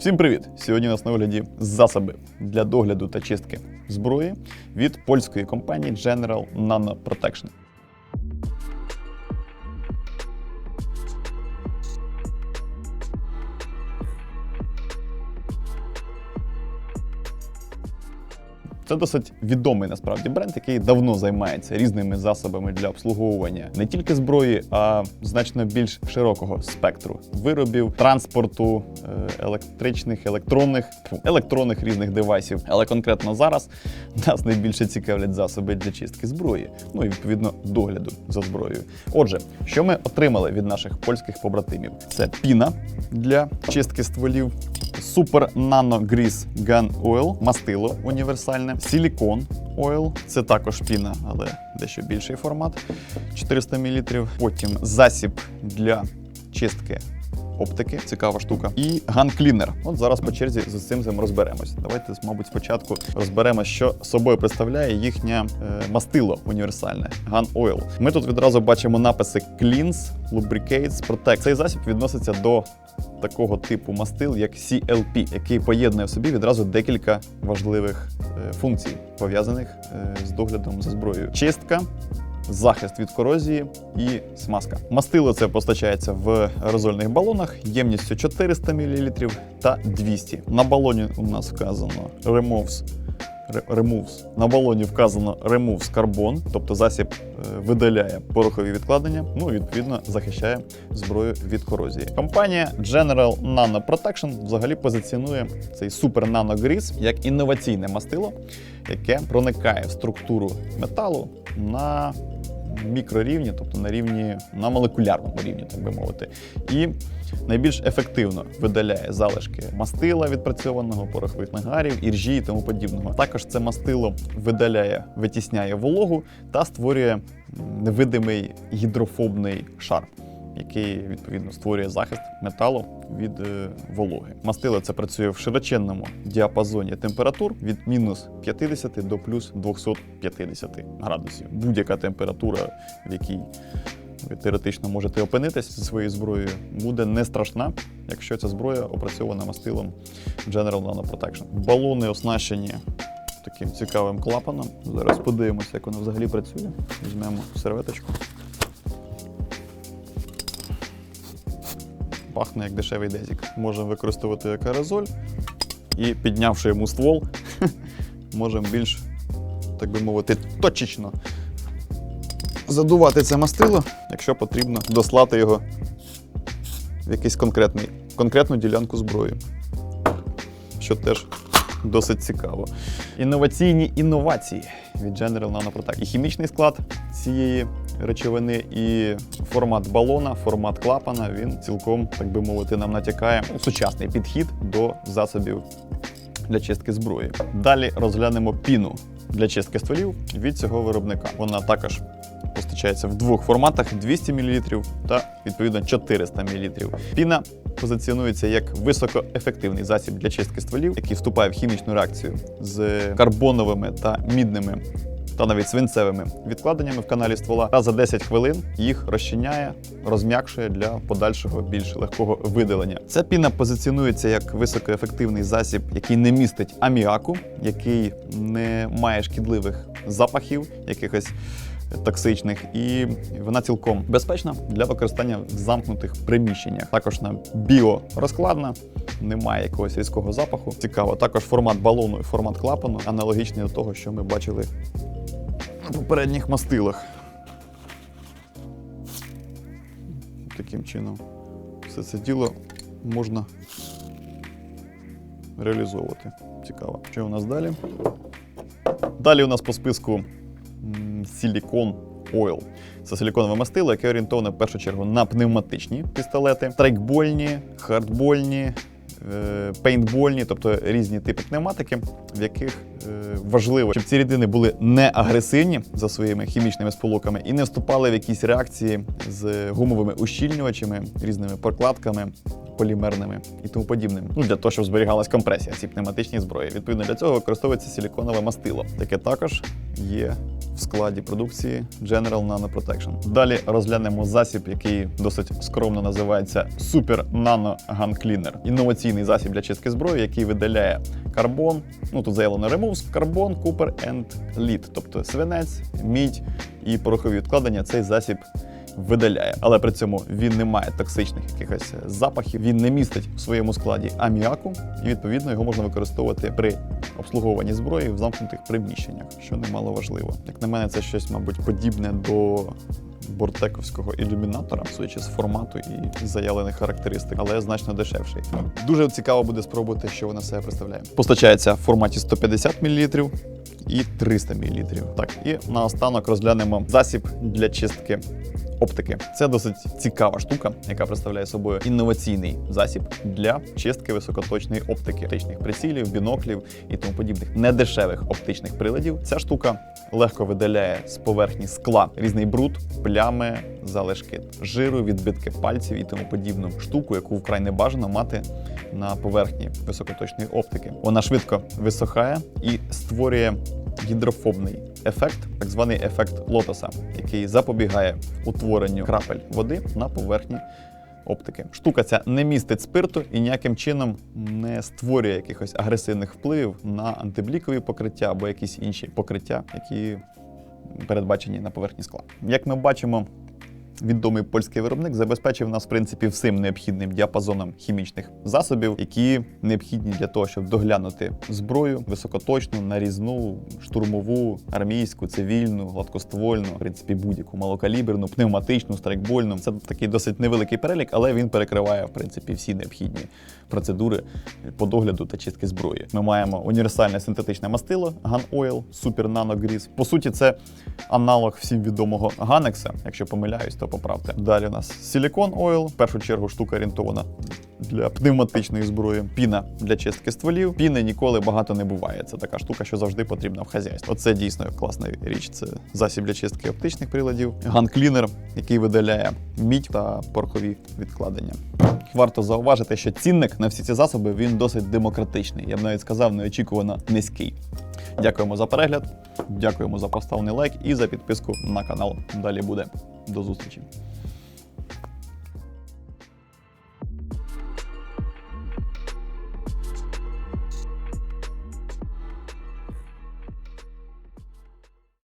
Всім привіт! Сьогодні у нас на огляді засоби для догляду та чистки зброї від польської компанії General Nano Protection. Це досить відомий насправді бренд, який давно займається різними засобами для обслуговування не тільки зброї, а значно більш широкого спектру виробів, транспорту, е, електричних, електронних, електронних різних девайсів. Але конкретно зараз нас найбільше цікавлять засоби для чистки зброї, ну і відповідно догляду за зброєю. Отже, що ми отримали від наших польських побратимів? Це піна для чистки стволів. Super Nano Grease Gun Oil, мастило універсальне, Silicon Oil, це також піна, але дещо більший формат 400 мл. Потім засіб для чистки оптики, цікава штука. І Cleaner. От зараз по черзі з цим цим розберемось. Давайте, мабуть, спочатку розберемо, що собою представляє їхнє е, мастило універсальне Gun Oil. Ми тут відразу бачимо написи Cleans, Lubricates, Protect. Цей засіб відноситься до такого типу мастил, як CLP, який поєднує в собі відразу декілька важливих е, функцій, пов'язаних е, з доглядом за зброєю. Чистка. Захист від корозії і смазка. Мастило це постачається в аерозольних балонах ємністю 400 мл та 200. На балоні у нас вказано Removes Removes. На балоні вказано Removes Carbon, тобто засіб е, видаляє порохові відкладення, ну і відповідно захищає зброю від корозії. Компанія General Nano Protection взагалі позиціонує цей супер Nano Grease як інноваційне мастило, яке проникає в структуру металу на мікрорівні, тобто на рівні на молекулярному рівні, так би мовити, і найбільш ефективно видаляє залишки мастила відпрацьованого, порохових нагарів, іржі і тому подібного. Також це мастило видаляє, витісняє вологу та створює невидимий гідрофобний шар. Який відповідно створює захист металу від е, вологи. Мастило це працює в широченному діапазоні температур від мінус 50 до плюс 250 градусів. Будь-яка температура, в якій ви теоретично можете опинитись зі своєю зброєю, буде не страшна, якщо ця зброя опрацьована мастилом General Nano Protection. Балони оснащені таким цікавим клапаном. Зараз подивимося, як воно взагалі працює. Візьмемо серветочку. Пахне як дешевий дезік. Можемо використовувати як аерозоль і піднявши йому ствол, можемо більш, так би мовити, точечно задувати це мастило, якщо потрібно дослати його в якийсь конкретний, конкретну ділянку зброї, що теж досить цікаво. Інноваційні інновації від General Nano Protect. І хімічний склад цієї речовини, і формат балона, формат клапана, він цілком, так би мовити, нам натякає сучасний підхід до засобів для чистки зброї. Далі розглянемо піну для чистки стволів від цього виробника. Вона також постачається в двох форматах: 200 мл та відповідно 400 мл. Піна позиціонується як високоефективний засіб для чистки стволів, який вступає в хімічну реакцію з карбоновими та мідними. Та навіть свинцевими відкладеннями в каналі ствола та за 10 хвилин їх розчиняє, розм'якшує для подальшого більш легкого видалення. Ця піна позиціонується як високоефективний засіб, який не містить аміаку, який не має шкідливих запахів, якихось токсичних, і вона цілком безпечна для використання в замкнутих приміщеннях. Також вона біорозкладна, немає якогось різкого запаху. Цікаво. Також формат балону і формат клапану аналогічний до того, що ми бачили попередніх мастилах. Таким чином, все це діло можна реалізовувати. Цікаво. Що у нас далі? Далі у нас по списку Silicon Oil. Це силіконове мастило, яке орієнтоване в першу чергу на пневматичні пістолети, страйкбольні, хардбольні, пейнтбольні, тобто різні типи пневматики, в яких е, важливо, щоб ці рідини були не агресивні за своїми хімічними сполуками і не вступали в якісь реакції з гумовими ущільнювачами, різними прокладками. Полімерними і тому подібним. Ну для того, щоб зберігалась компресія ці пневматичні зброї. Відповідно для цього використовується силіконове мастило. Таке також є в складі продукції General Nano Protection. Далі розглянемо засіб, який досить скромно називається Super Nano Gun Cleaner. Інноваційний засіб для чистки зброї, який видаляє карбон. Ну тут заявлено removes карбон, купер and lead, тобто свинець, мідь і порохові відкладення. Цей засіб видаляє, але при цьому він не має токсичних якихось запахів, він не містить в своєму складі аміаку, і відповідно його можна використовувати при обслуговуванні зброї в замкнутих приміщеннях, що немало важливо. Як на мене, це щось, мабуть, подібне до бортековського ілюмінатора, судячи з формату і заявлених характеристик, але значно дешевший. Дуже цікаво буде спробувати, що вона себе представляє. Постачається в форматі 150 мл і 300 мл. Так, і наостанок розглянемо засіб для чистки оптики. Це досить цікава штука, яка представляє собою інноваційний засіб для чистки високоточної оптики, оптичних прицілів, біноклів і тому подібних недешевих оптичних приладів. Ця штука легко видаляє з поверхні скла різний бруд, плями, залишки жиру, відбитки пальців і тому подібну штуку, яку вкрай не бажано мати на поверхні високоточної оптики. Вона швидко висохає і створює гідрофобний ефект, так званий ефект лотоса, який запобігає утворенню крапель води на поверхні оптики. Штука ця не містить спирту і ніяким чином не створює якихось агресивних впливів на антиблікові покриття або якісь інші покриття, які передбачені на поверхні скла. Як ми бачимо, відомий польський виробник забезпечив нас в принципі всім необхідним діапазоном хімічних засобів, які необхідні для того, щоб доглянути зброю високоточну, нарізну, штурмову, армійську, цивільну, гладкоствольну, в принципі, будь-яку малокаліберну, пневматичну, страйкбольну. Це такий досить невеликий перелік, але він перекриває в принципі всі необхідні процедури по догляду та чистки зброї. Ми маємо універсальне синтетичне мастило Gun Oil Super Nano Grease. По суті, це аналог всім відомого Ганекса. Якщо помиляюсь, то поправте. Далі у нас Silicon Oil, в першу чергу штука орієнтована для пневматичної зброї, піна для чистки стволів. Піни ніколи багато не буває. Це така штука, що завжди потрібна в хазяйстві. Оце дійсно класна річ. Це засіб для чистки оптичних приладів, ганклінер, який видаляє мідь та порохові відкладення. Варто зауважити, що цінник на всі ці засоби він досить демократичний. Я б навіть сказав, неочікувано низький. Дякуємо за перегляд, дякуємо за поставлений лайк і за підписку на канал. Далі буде. До зустрічі.